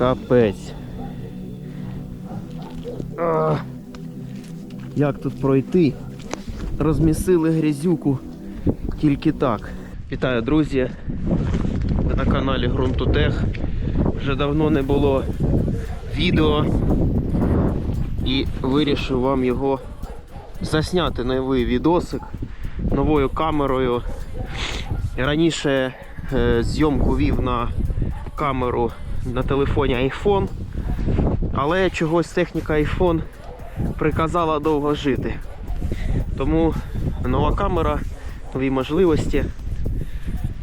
Капець. Як тут пройти? Розмісили грязюку тільки так. Вітаю, друзі! Ви на каналі Грунтотех. Вже давно не було відео і вирішив вам його засняти новий відосик новою камерою. Раніше е, зйомку вів на камеру на телефоні iPhone, але чогось техніка iPhone приказала довго жити. Тому нова камера, нові можливості.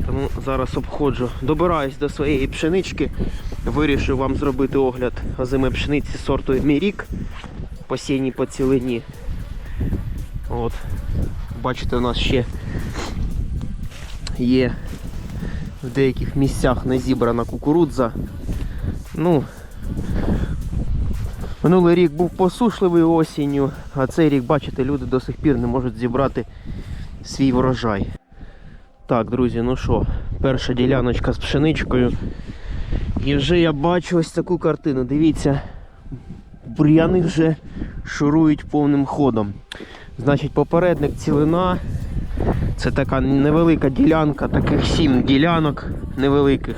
Тому зараз обходжу. Добираюсь до своєї пшенички. Вирішив вам зробити огляд озими пшениці сорту Мірік посінній по цілині. От. Бачите, у нас ще є в деяких місцях не зібрана кукурудза. Ну, минулий рік був посушливий осінню, а цей рік, бачите, люди до сих пір не можуть зібрати свій врожай. Так, друзі, ну що, перша діляночка з пшеничкою. І вже я бачу ось таку картину. Дивіться, бур'яни вже шурують повним ходом. Значить, попередник цілина. Це така невелика ділянка, таких сім ділянок невеликих.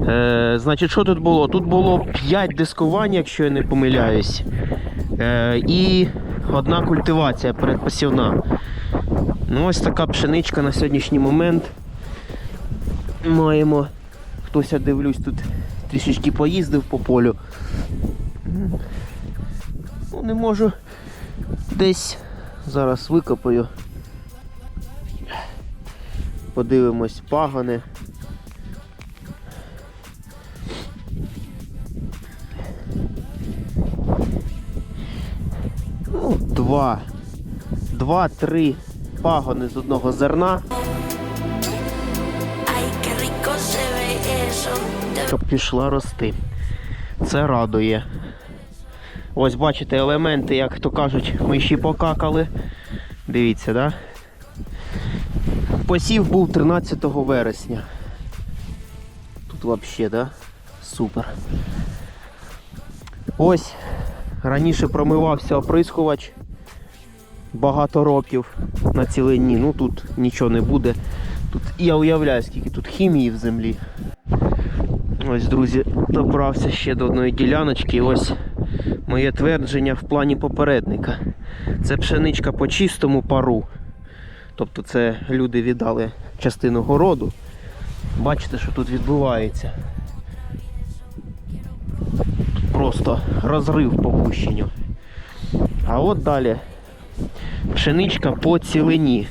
Е, значить, що тут було? Тут було 5 дискувань, якщо я не помиляюсь. Е, і одна культивація передпосівна. Ну, ось така пшеничка на сьогоднішній момент. Маємо. Хтось я дивлюсь тут трішечки поїздив по полю. Ну, не можу десь зараз викопаю. Подивимось пагони. Ну, два. Два-три пагони з одного зерна. Щоб пішла рости. Це радує. Ось бачите елементи, як то кажуть, ми ще покакали. Дивіться, да? Посів був 13 вересня. Тут взагалі, да? Супер. Ось раніше промивався оприскувач багато років на цілині. Ну тут нічого не буде. Тут я уявляю, скільки тут хімії в землі. Ось, друзі, добрався ще до одної діляночки. Ось моє твердження в плані попередника. Це пшеничка по чистому пару. Тобто це люди віддали частину городу. Бачите, що тут відбувається. Тут просто розрив по пущенню. А от далі пшеничка по цілині.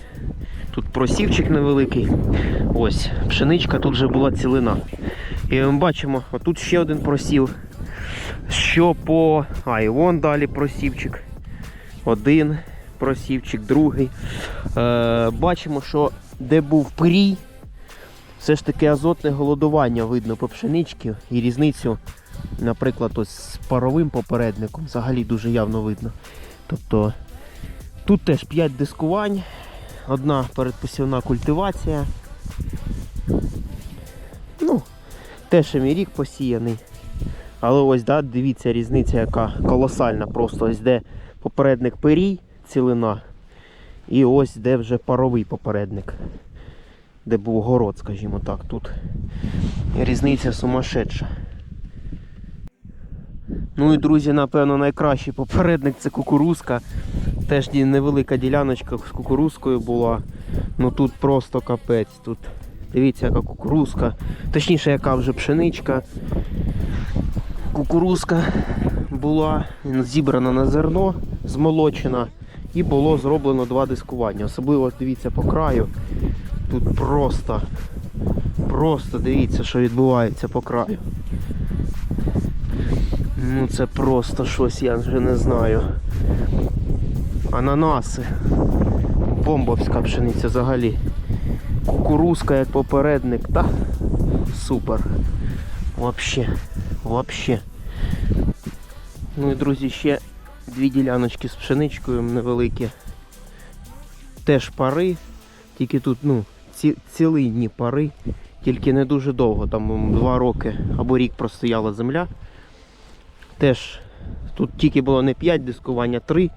Тут просівчик невеликий. Ось, пшеничка тут вже була цілина. І ми бачимо, отут ще один просів. Що по. А, і вон далі просівчик. Один просівчик, другий. Е, бачимо, що де був пирій, все ж таки азотне голодування видно по пшеничці і різницю, наприклад, ось з паровим попередником взагалі дуже явно видно. Тобто тут теж 5 дискувань, одна передпосівна культивація. Ну, Теж рік посіяний. Але ось, да, дивіться, різниця яка колосальна. Просто ось де попередник перій, цілина. І ось де вже паровий попередник. Де був город, скажімо так, тут. Різниця сумасшедша. Ну і друзі, напевно, найкращий попередник це кукурузка. Теж невелика діляночка з кукурузкою була. Ну тут просто капець. Тут дивіться, яка кукурузка. Точніше, яка вже пшеничка. Кукурузка була зібрана на зерно, змолочена, і було зроблено два дискування. Особливо дивіться по краю. Тут просто, просто дивіться, що відбувається по краю. Ну це просто щось, я вже не знаю. Ананаси. Бомбовська пшениця взагалі. Кукурузка як попередник, та супер. Вообще, вообще. Ну і друзі, ще дві діляночки з пшеничкою невеликі. Теж пари, тільки тут ну, ці, цілинні пари Тільки не дуже довго, там два роки або рік простояла земля. Теж тут тільки було не 5 дискування, 3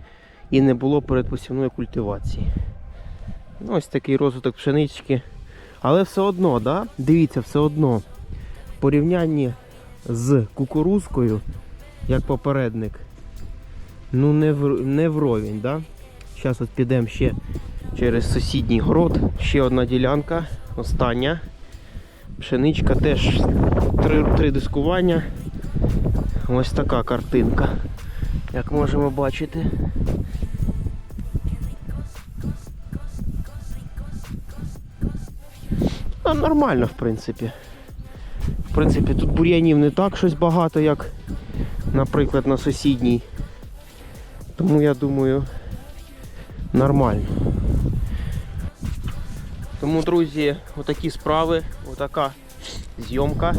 і не було передпосівної культивації. Ну, ось такий розвиток пшенички. Але все одно, да? дивіться, все одно. В порівнянні з кукурузкою, як попередник, ну не, в, не вровень. Да? Зараз от підемо ще через сусідній город. Ще одна ділянка, остання. Пшеничка теж три, три дискування. Ось така картинка, як можемо бачити. Ну, нормально, в принципі. В принципі, тут бур'янів не так щось багато, як, наприклад, на сусідній. Тому я думаю, нормально. Тому, друзі, отакі справи, отака зйомка.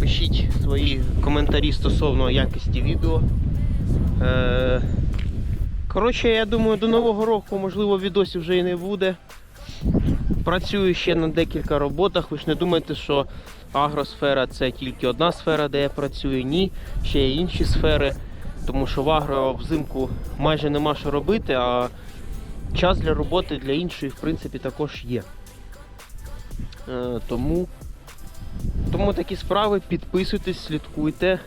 Пишіть свої коментарі стосовно якості відео. Е, Коротше, я думаю, до Нового року, можливо, відосів вже і не буде. Працюю ще на декілька роботах. Ви ж не думайте, що агросфера це тільки одна сфера, де я працюю. Ні, ще є інші сфери. Тому що в агро взимку майже нема що робити, а час для роботи для іншої, в принципі, також є. Е, тому, тому такі справи, підписуйтесь, слідкуйте.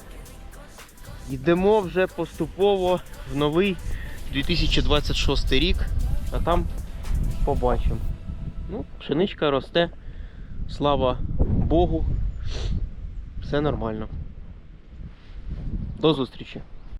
Йдемо вже поступово в новий 2026 рік, а там побачимо. Ну, пшеничка росте, слава Богу, все нормально. До зустрічі!